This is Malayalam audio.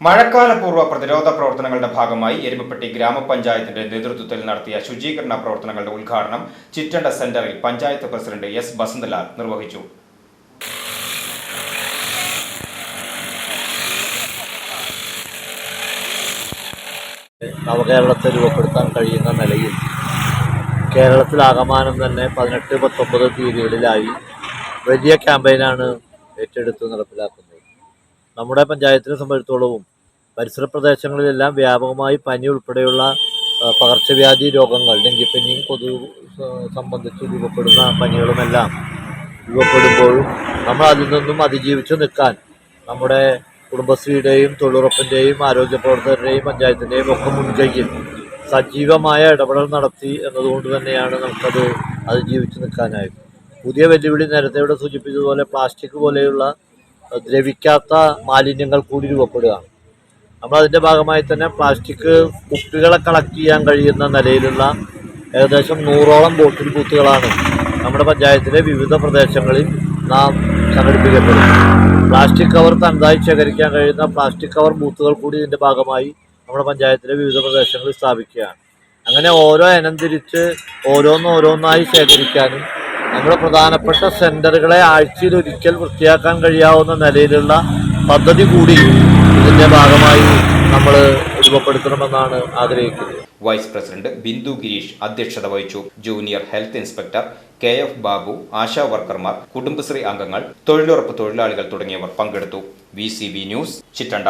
മഴക്കാലപൂർവ പ്രതിരോധ പ്രവർത്തനങ്ങളുടെ ഭാഗമായി എരുമപ്പെട്ടി ഗ്രാമപഞ്ചായത്തിന്റെ നേതൃത്വത്തിൽ നടത്തിയ ശുചീകരണ പ്രവർത്തനങ്ങളുടെ ഉദ്ഘാടനം ചിറ്റണ്ട സെന്ററിൽ പഞ്ചായത്ത് പ്രസിഡന്റ് എസ് ബസന്തലാൽ നിർവഹിച്ചു. നവകേരളത്തെ രൂപപ്പെടുത്താൻ കഴിയുന്ന നിലയിൽ കേരളത്തിലാകമാനം തന്നെ പതിനെട്ട് പത്തൊമ്പത് തീയതികളിലായി വലിയ ക്യാമ്പയിനാണ് ഏറ്റെടുത്ത് നടപ്പിലാക്കുന്നത്. നമ്മുടെ പഞ്ചായത്തിനെ സംബന്ധിച്ചിടത്തോളവും പരിസര പ്രദേശങ്ങളിലെല്ലാം വ്യാപകമായി പനി ഉൾപ്പെടെയുള്ള പകർച്ചവ്യാധി രോഗങ്ങൾ ഡെങ്കിപ്പനിയും കൊതു സംബന്ധിച്ച് രൂപപ്പെടുന്ന പനികളുമെല്ലാം രൂപപ്പെടുമ്പോഴും നമ്മൾ അതിൽ നിന്നും അതിജീവിച്ച് നിൽക്കാൻ നമ്മുടെ കുടുംബശ്രീയുടെയും തൊഴിലുറപ്പിന്റെയും ആരോഗ്യ പ്രവർത്തകരുടെയും പഞ്ചായത്തിന്റെയും ഒക്കെ മുൻകൈയിൽ സജീവമായ ഇടപെടൽ നടത്തി എന്നതുകൊണ്ട് തന്നെയാണ് നമുക്കത് അതിജീവിച്ച് നിൽക്കാനായത്. പുതിയ വെല്ലുവിളി നേരത്തെ ഇവിടെ സൂചിപ്പിച്ചതുപോലെ പ്ലാസ്റ്റിക് പോലെയുള്ള ദ്രവിക്കാത്ത മാലിന്യങ്ങൾ കൂടി രൂപപ്പെടുകയാണ്. നമ്മൾ അതിന്റെ ഭാഗമായി തന്നെ പ്ലാസ്റ്റിക് കുപ്പികളെ കളക്ട് ചെയ്യാൻ കഴിയുന്ന നിലയിലുള്ള ഏകദേശം നൂറോളം ബോട്ടിൽ ബൂത്തുകളാണ് നമ്മുടെ പഞ്ചായത്തിലെ വിവിധ പ്രദേശങ്ങളിൽ നാം സംഘടിപ്പിക്കപ്പെടുന്നത്. പ്ലാസ്റ്റിക് കവർ തനതായി ശേഖരിക്കാൻ കഴിയുന്ന പ്ലാസ്റ്റിക് കവർ ബൂത്തുകൾ കൂടി ഇതിന്റെ ഭാഗമായി നമ്മുടെ പഞ്ചായത്തിലെ വിവിധ പ്രദേശങ്ങളിൽ സ്ഥാപിക്കുകയാണ്. അങ്ങനെ ഓരോ ഇനം തിരിച്ച് ഓരോന്നോരോന്നായി ശേഖരിക്കാനും നമ്മുടെ പ്രധാനപ്പെട്ട സെന്ററുകളെ ആഴ്ചയിൽ ഒരിക്കൽ വൃത്തിയാക്കാൻ കഴിയാവുന്ന നിലയിലുള്ള പദ്ധതി കൂടി ഇതിന്റെ ഭാഗമായി നമ്മൾ രൂപപ്പെടുത്തണമെന്നാണ് ആഗ്രഹിക്കുന്നത്. വൈസ് പ്രസിഡന്റ് ബിന്ദു ഗിരീഷ് അധ്യക്ഷത വഹിച്ചു. Junior health inspector K F Babu ASHA വർക്കർമാർ Kudumbashree അംഗങ്ങൾ തൊഴിലുറപ്പ് തൊഴിലാളികൾ തുടങ്ങിയവർ പങ്കെടുത്തു. V news Chittanda.